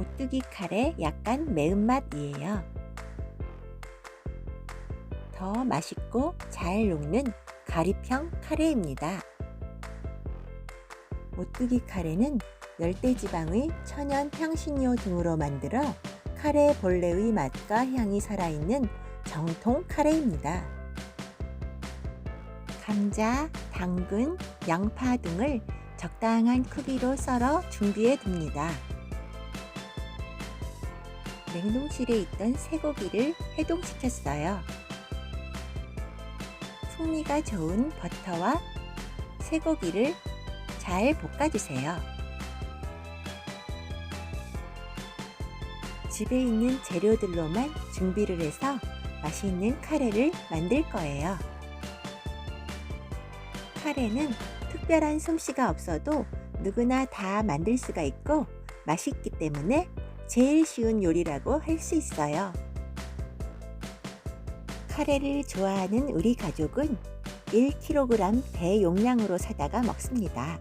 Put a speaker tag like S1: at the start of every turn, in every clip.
S1: 오뚜기 카레 약간 매운맛이에요. 더 맛있고 잘 녹는 가리평 카레입니다. 오뚜기 카레는 열대지방의 천연 향신료 등으로 만들어 카레 본래의 맛과 향이 살아있는 정통 카레입니다. 감자, 당근, 양파 등을 적당한 크기로 썰어 준비해 둡니다. 냉동실에 있던 쇠고기를 해동시켰어요. 풍미가 좋은 버터와 쇠고기를 잘 볶아주세요. 집에 있는 재료들로만 준비를 해서 맛있는 카레를 만들 거예요. 카레는 특별한 솜씨가 없어도 누구나 다 만들 수가 있고 맛있기 때문에 제일 쉬운 요리라고 할 수 있어요. 카레를 좋아하는 우리 가족은 1kg 대용량으로 사다가 먹습니다.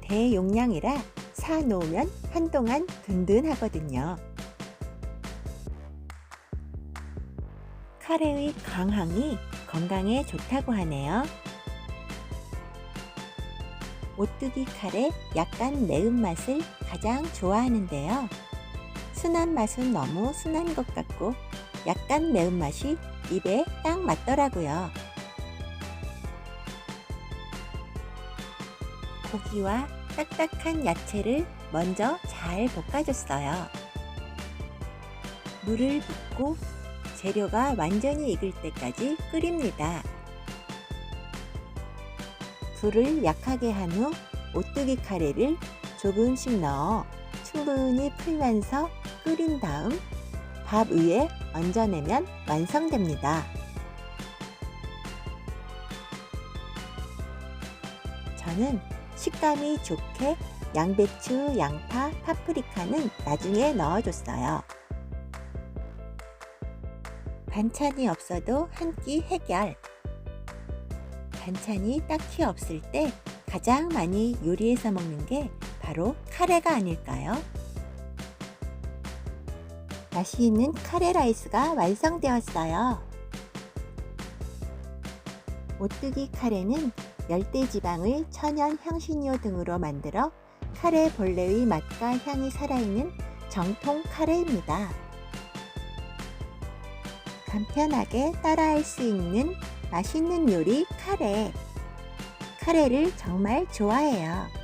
S1: 대용량이라 사 놓으면 한동안 든든하거든요. 카레의 강황이 건강에 좋다고 하네요. 오뚜기 카레 약간 매운맛을 가장 좋아하는데요. 순한 맛은 너무 순한 것 같고 약간 매운맛이 입에 딱 맞더라고요. 고기와 딱딱한 야채를 먼저 잘 볶아줬어요. 물을 붓고 재료가 완전히 익을 때까지 끓입니다. 불을 약하게 한 후 오뚜기 카레를 조금씩 넣어 충분히 풀면서 끓인 다음 밥 위에 얹어내면 완성됩니다. 저는 식감이 좋게 양배추, 양파, 파프리카는 나중에 넣어줬어요. 반찬이 없어도 한 끼 해결. 반찬이 딱히 없을 때 가장 많이 요리해서 먹는 게 바로 카레가 아닐까요? 맛있는 카레 라이스가 완성되었어요. 오뚜기 카레는 열대지방의 천연 향신료 등으로 만들어 카레 본래의 맛과 향이 살아있는 정통 카레입니다. 간편하게 따라할 수 있는 맛있는 요리 카레. 카레를 정말 좋아해요.